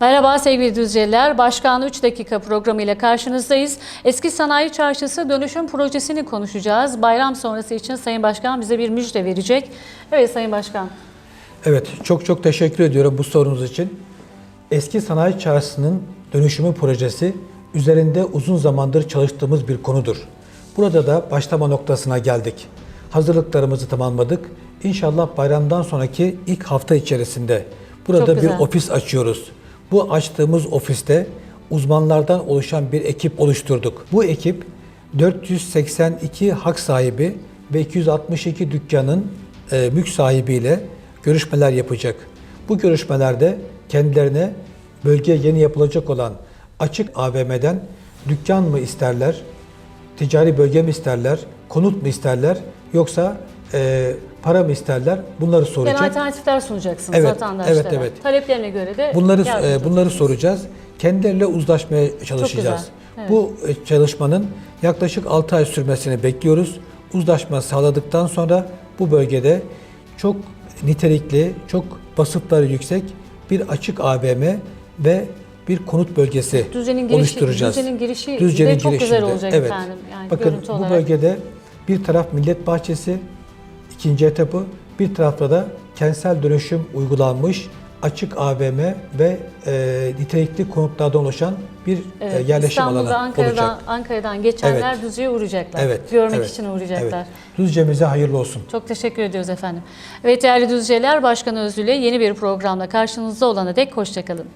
Merhaba sevgili Düzceliler. Başkan 3 dakika programıyla karşınızdayız. Eski Sanayi Çarşısı dönüşüm projesini konuşacağız. Bayram sonrası için Sayın Başkan bize bir müjde verecek. Evet Sayın Başkan. Evet, çok çok teşekkür ediyorum bu sorunuz için. Eski Sanayi Çarşısı'nın dönüşümü projesi üzerinde uzun zamandır çalıştığımız bir konudur. Burada da başlama noktasına geldik. Hazırlıklarımızı tamamladık. İnşallah bayramdan sonraki ilk hafta içerisinde burada bir ofis açıyoruz. Bu açtığımız ofiste uzmanlardan oluşan bir ekip oluşturduk. Bu ekip 482 hak sahibi ve 262 dükkanın e, mülk sahibiyle görüşmeler yapacak. Bu görüşmelerde kendilerine bölgeye yeni yapılacak olan açık AVM'den dükkan mı isterler, ticari bölge mi isterler, konut mu isterler yoksa e, para mı isterler bunları Yani soracak. alternatifler sunacaksınız Evet, vatandaşlara. evet, evet. Taleplerine göre de Bunları e, bunları soracağız. Kendileriyle uzlaşmaya çalışacağız. Evet. Bu e, çalışmanın yaklaşık 6 ay sürmesini bekliyoruz. Uzlaşma sağladıktan sonra bu bölgede çok nitelikli, çok vasıfları yüksek bir açık AVM ve bir konut bölgesi Düzce'nin girişi- oluşturacağız. Düzce'nin girişi de Düzce'nin çok güzel girişinde, olacak evet. efendim. Yani Bakın bu olarak. bölgede bir taraf millet bahçesi, ikinci etapı, bir tarafta da kentsel dönüşüm uygulanmış açık AVM ve e, nitelikli konutlardan oluşan bir Evet, e, yerleşim İstanbul'da, alanı Ankara'dan, olacak. Ankara'dan geçenler Evet. Düzce'ye uğrayacaklar. Evet. Görmek evet, için uğrayacaklar. Evet. Düzce'mize hayırlı olsun. Çok teşekkür ediyoruz efendim. Evet değerli Düzceler, Başkan Özlü ile yeni bir programla karşınızda olana dek hoşçakalın.